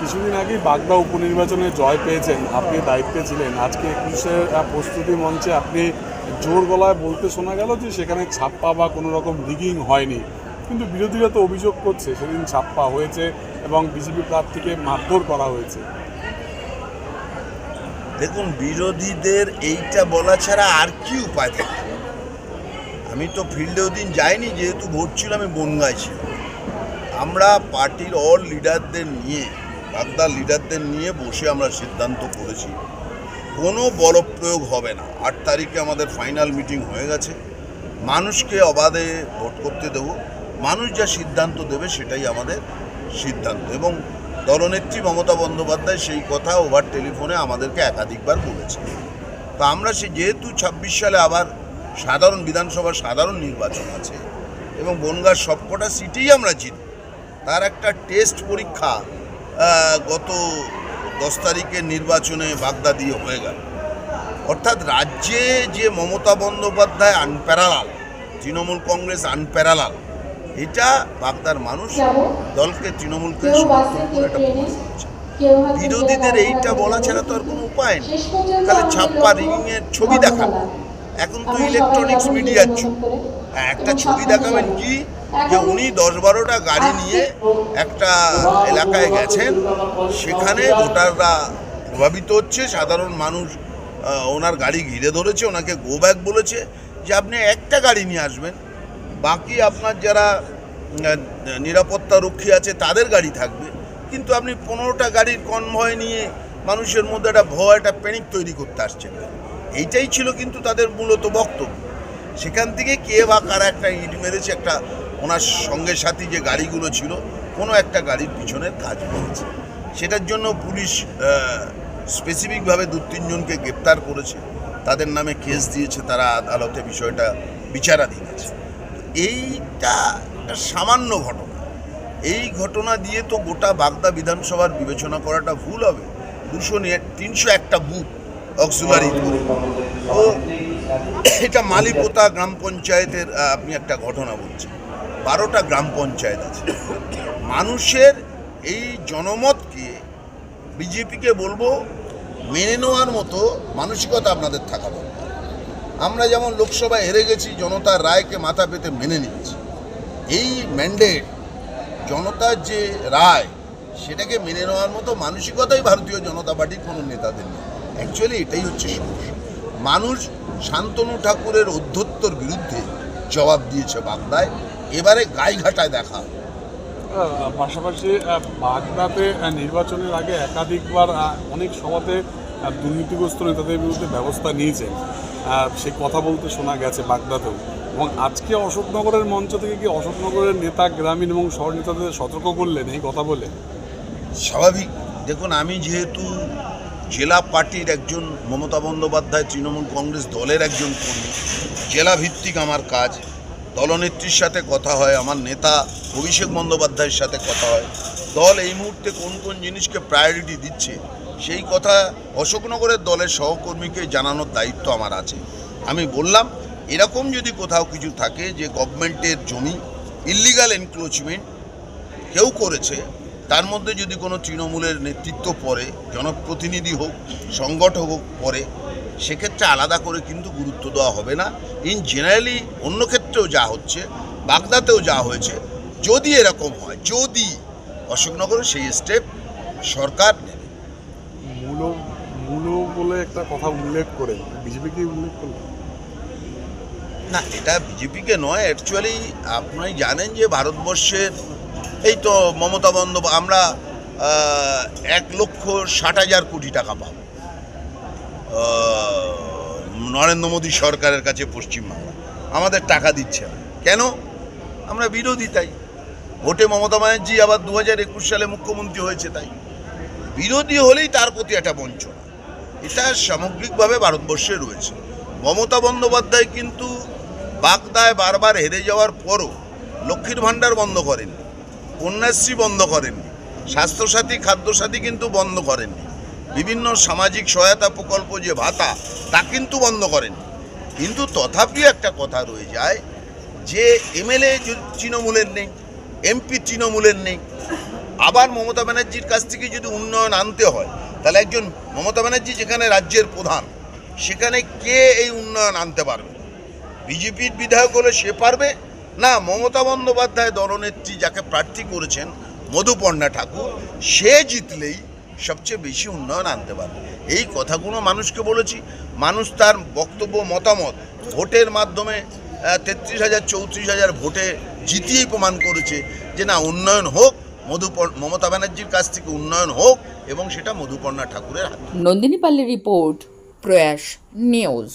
কিছুদিন আগে বাগদা উপনির্বাচনে জয় পেয়েছেন, আপনি দায়িত্বে ছিলেন। আজকে একুশের প্রস্তুতি মঞ্চে আপনি জোর গলায় বলতে শোনা গেল যে সেখানে ছাপ্পা বা কোনো রকম রিগিং হয়নি। কিন্তু বিরোধীরা তো অভিযোগ করছে, সেদিন ছাপ্পা হয়েছে এবং বিজেপি প্রার্থীকে মারধর করা হয়েছে। দেখুন, বিরোধীদের এইটা বলা ছাড়া আর কি উপায় থাকে? আমি তো ফিল্ডে ওদিন যাইনি, যেহেতু ভোট ছিল, আমি বনগায় ছিলাম। আমরা পার্টির অল লিডারদের নিয়ে বাগদার লিডারদের নিয়ে বসে আমরা সিদ্ধান্ত করেছি। কোনো বলপ্রয়োগ হবে না। আট তারিখে আমাদের ফাইনাল মিটিং হয়ে গেছে। মানুষকে অবাধে ভোট করতে দেব। মানুষ যা সিদ্ধান্ত দেবে সেটাই আমাদের সিদ্ধান্ত। এবং দলনেত্রী মমতা বন্দ্যোপাধ্যায় সেই কথা ওভার টেলিফোনে আমাদেরকে একাধিকবার বলেছে। তো আমরা সে যেহেতু ছাব্বিশ সালে আবার সাধারণ বিধানসভার সাধারণ নির্বাচন আছে এবং বনগার সবকটা সিটেই আমরা জিতব, তার একটা টেস্ট পরীক্ষা গত দশ তারিখের নির্বাচনে বাগদা দিয়ে হয়ে গেল অর্থাৎ রাজ্যে যে Mamata Bandyopadhyay unparalleled Trinamool Congress unparalleled এটা বাগদার মানুষ দলকে তৃণমূলকে সমর্থন করে এটা প্রমাণ করেছে। বিরোধীদের এইটা বলা ছাড়া তো আর কোনো উপায় নেই তাহলে ছাপ্পা এর ছবি দেখা এখন তো ইলেকট্রনিক্স মিডিয়ার যুগ। একটা ছবি দেখাবেন কি? যে উনি দশ বারোটা গাড়ি নিয়ে একটা এলাকায় গেছেন। সেখানে ভোটাররা প্রভাবিত হচ্ছে। সাধারণ মানুষ ওনার গাড়ি ঘিরে ধরেছে, ওনাকে গো ব্যাক বলেছে যে আপনি একটা গাড়ি নিয়ে আসবেন। বাকি আপনার যারা নিরাপত্তা রক্ষী আছে, তাদের গাড়ি থাকবে। কিন্তু আপনি পনেরোটা গাড়ির কনভয় নিয়ে মানুষের মধ্যে একটা ভয়, একটা প্যানিক তৈরি করতে আসছেন এইটাই ছিল কিন্তু তাদের মূলত বক্তব্য। সেখান থেকে কে বা কারা একটা ইট মেরেছে, একটা ওনার সঙ্গে সাথী যে গাড়িগুলো ছিল, কোনো একটা গাড়ির পিছনের কাজ পেয়েছে সেটার জন্য পুলিশ স্পেসিফিকভাবে দু তিনজনকে গ্রেপ্তার করেছে। তাদের নামে কেস দিয়েছে, তারা আদালতে বিষয়টা বিচারাধীন আছে। এইটা সামান্য ঘটনা। এই ঘটনা দিয়ে তো গোটা বাগদা বিধানসভার বিবেচনা করাটা ভুল হবে। দুশো নিয়ে তিনশো একটা বুথ অক্সুলারি। ও এটা মালিপোতা গ্রাম পঞ্চায়েতের আপনি একটা ঘটনা বলছেন। বারোটা গ্রাম পঞ্চায়েত আছে। মানুষের এই জনমতকে বিজেপিকে বলব, মেনে নেওয়ার মতো মানসিকতা আপনাদের থাকা দরকার। আমরা যেমন লোকসভায় হেরে গেছি জনতার রায়কে মাথা পেতে মেনে নিয়েছি। এই ম্যান্ডেট জনতার যে রায়, সেটাকে মেনে নেওয়ার মতো মানসিকতাই ভারতীয় জনতা পার্টির কোনো নেতাদের নেই। অ্যাকচুয়ালি এটাই হচ্ছে সমস্যা। মানুষ শান্তনু ঠাকুরের অধ্যত্তর বিরুদ্ধে জবাব দিয়েছে বাগদায়। এবারে গাইঘাটায় দেখা পাশাপাশি বাগদাতে নির্বাচনের আগে একাধিকবার অনেক সভাতে দুর্নীতিগ্রস্ত নেতাদের বিরুদ্ধে ব্যবস্থা নিয়েছেন। সে কথা বলতে শোনা গেছে বাগদাতেও। এবং আজকে অশোকনগরের মঞ্চ থেকে কি অশোকনগরের নেতা গ্রামীণ এবং শহর নেতাদের সতর্ক করলেন এই কথা বলে? স্বাভাবিক। দেখুন আমি যেহেতু জেলা পার্টির একজন মমতা বন্দ্যোপাধ্যায়, তৃণমূল কংগ্রেস দলের একজন কর্মী। জেলা ভিত্তিক আমার কাজ। দলনেত্রীর সাথে কথা হয়, আমার নেতা অভিষেক বন্দ্যোপাধ্যায়ের সাথে কথা হয়। দল এই মুহূর্তে কোন কোন জিনিসকে প্রায়োরিটি দিচ্ছে, সেই কথা অশোকনগরের দলের সহকর্মীকে জানানোর দায়িত্ব আমার আছে। আমি বললাম, এরকম যদি কোথাও কিছু থাকে যে গভর্নমেন্টের জমি ইল্লিগাল এনক্রোচমেন্ট কেউ করেছে তার মধ্যে যদি কোনো তৃণমূলের নেতৃত্ব পড়ে জনপ্রতিনিধি হোক সংগঠক হোক পড়ে সেক্ষেত্রে আলাদা করে কিন্তু গুরুত্ব দেওয়া হবে না। ইন জেনারেলি অন্য ক্ষেত্রেও যা হচ্ছে বাগদাতেও যা হয়েছে যদি এরকম হয় যদি অশোকনগরে সেই স্টেপ সরকার নেবে। মূল মূল বলে একটা কথা উল্লেখ করে বিজেপি কি উল্লেখ করল? না এটা বিজেপিকে নয় অ্যাকচুয়ালি আপনি জানেন যে ভারতবর্ষের এই তো মমতা বন্দ্যোপাধ্যায়, আমরা এক লক্ষ ষাট হাজার কোটি টাকা পাব। নরেন্দ্র মোদী সরকারের কাছে পশ্চিমবাংলা। আমাদের টাকা দিচ্ছে না। কেন? আমরা বিরোধী তাই। ভোটে মমতা ব্যানার্জি আবার দু হাজার একুশ সালে মুখ্যমন্ত্রী হয়েছে তাই। বিরোধী হলেই তার প্রতি একটা বঞ্চনা। এটা সামগ্রিকভাবে ভারতবর্ষে রয়েছে। মমতা বন্দ্যোপাধ্যায় কিন্তু বাগদায় বারবার হেরে যাওয়ার পরও লক্ষ্মীর ভাণ্ডার বন্ধ করেননি কন্যাশ্রী বন্ধ করেননি। স্বাস্থ্যসাথী, খাদ্যসাথী কিন্তু বন্ধ করেননি। বিভিন্ন সামাজিক সহায়তা প্রকল্প যে ভাতা, তা কিন্তু বন্ধ করেননি। কিন্তু তথাপি একটা কথা রয়ে যায় যে এমএলএ তৃণমূলের নেই, এমপি তৃণমূলের নেই। আবার মমতা ব্যানার্জির কাছ থেকে যদি উন্নয়ন আনতে হয়, তাহলে একজন মমতা ব্যানার্জি যেখানে রাজ্যের প্রধান, সেখানে কে এই উন্নয়ন আনতে পারবে? বিজেপির বিধায়ক হলে সে পারবে? না, মমতা বন্দ্যোপাধ্যায় দলনেত্রী যাকে প্রার্থী করেছেন মধুপর্ণা ঠাকুর, সে জিতলেই সবচেয়ে বেশি উন্নয়ন আনতে পারবে। এই কথাগুলো মানুষকে বলেছি। মানুষ তার বক্তব্য, মতামত ভোটের মাধ্যমে তেত্রিশ হাজার, চৌত্রিশ হাজার ভোটে জিতিয়েই প্রমাণ করেছে যে না, উন্নয়ন হোক মধুপর মমতা ব্যানার্জির কাছ থেকে উন্নয়ন হোক এবং সেটা মধুপর্ণা ঠাকুরের নন্দিনী পালের রিপোর্ট, প্রয়াস নিউজ।